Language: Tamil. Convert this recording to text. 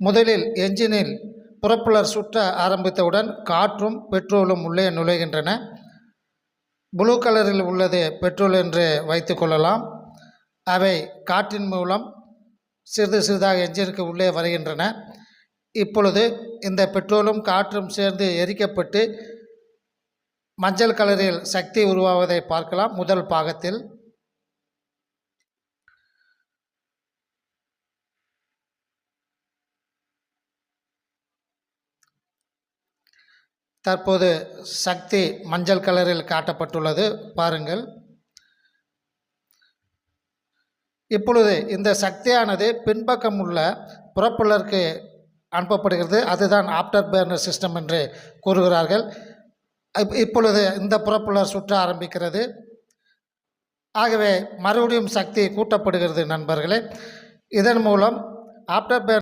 முதலில் என்ஜினில் புறப்புலர் சுற்ற ஆரம்பித்தவுடன் காற்றும் பெட்ரோலும் உள்ளே நுழைகின்றன. ப்ளூ கலரில் உள்ளது பெட்ரோல் என்று வைத்துக்கொள்ளலாம் அவை காற்றின் மூலம் சிறிது சிறிதாக என்ஜினுக்கு உள்ளே வருகின்றன. இப்பொழுது இந்த பெட்ரோலும் காற்றும் சேர்ந்து எரிக்கப்பட்டு மஞ்சள் கலரில் சக்தி உருவாவதை பார்க்கலாம். முதல் பாகத்தில் தற்போது சக்தி மஞ்சள் கலரில் காட்டப்பட்டுள்ளது. பாருங்கள். இப்பொழுது இந்த சக்தியானது பின்பக்கம் உள்ள புறப்புலருக்கு அனுப்பப்படுகிறது. அதுதான் ஆப்டர் பேர்னர் சிஸ்டம் என்று கூறுகிறார்கள். இப்பொழுது இந்த புறப்புலர் சுற்ற ஆரம்பிக்கிறது. ஆகவே மறுபடியும் சக்தி கூட்டப்படுகிறது நண்பர்களே. இதன் மூலம் ஆப்டர் பேர்